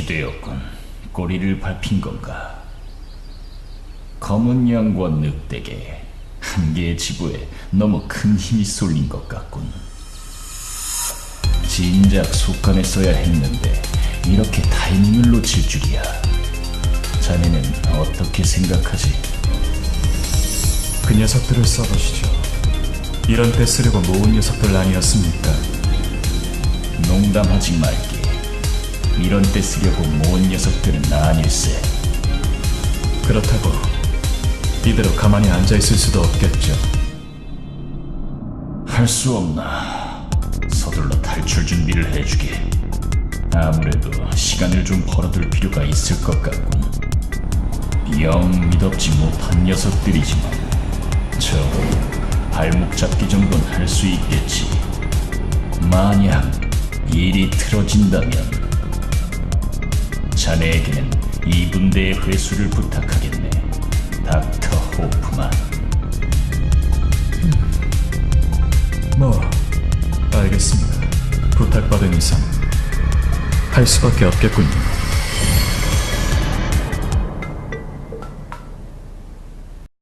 이렇게 되었군. 꼬리를 밟힌 건가? 검은 양과 늑대게 한 개의 지부에 너무 큰 힘이 쏠린 것 같군. 진작 속간에 써야 했는데 이렇게 타이밍을 놓칠 줄이야. 자네는 어떻게 생각하지? 그 녀석들을 써보시죠. 이런 때 쓰려고 모은 녀석들 아니었습니까? 농담하지 말게. 이런 때 쓰려고 모은 녀석들은 아닐세. 그렇다고 이대로 가만히 앉아 있을 수도 없겠죠. 할 수 없나. 서둘러 탈출 준비를 해주게. 아무래도 시간을 좀 벌어둘 필요가 있을 것 같군. 영 믿업지 못한 녀석들이지만 저 발목 잡기 정도는 할 수 있겠지. 만약 일이 틀어진다면 자네에게는 이 분대의 회수를 부탁하겠네. 닥터 호프만. 뭐 알겠습니다. 부탁받은 이상 할 수밖에 없겠군요.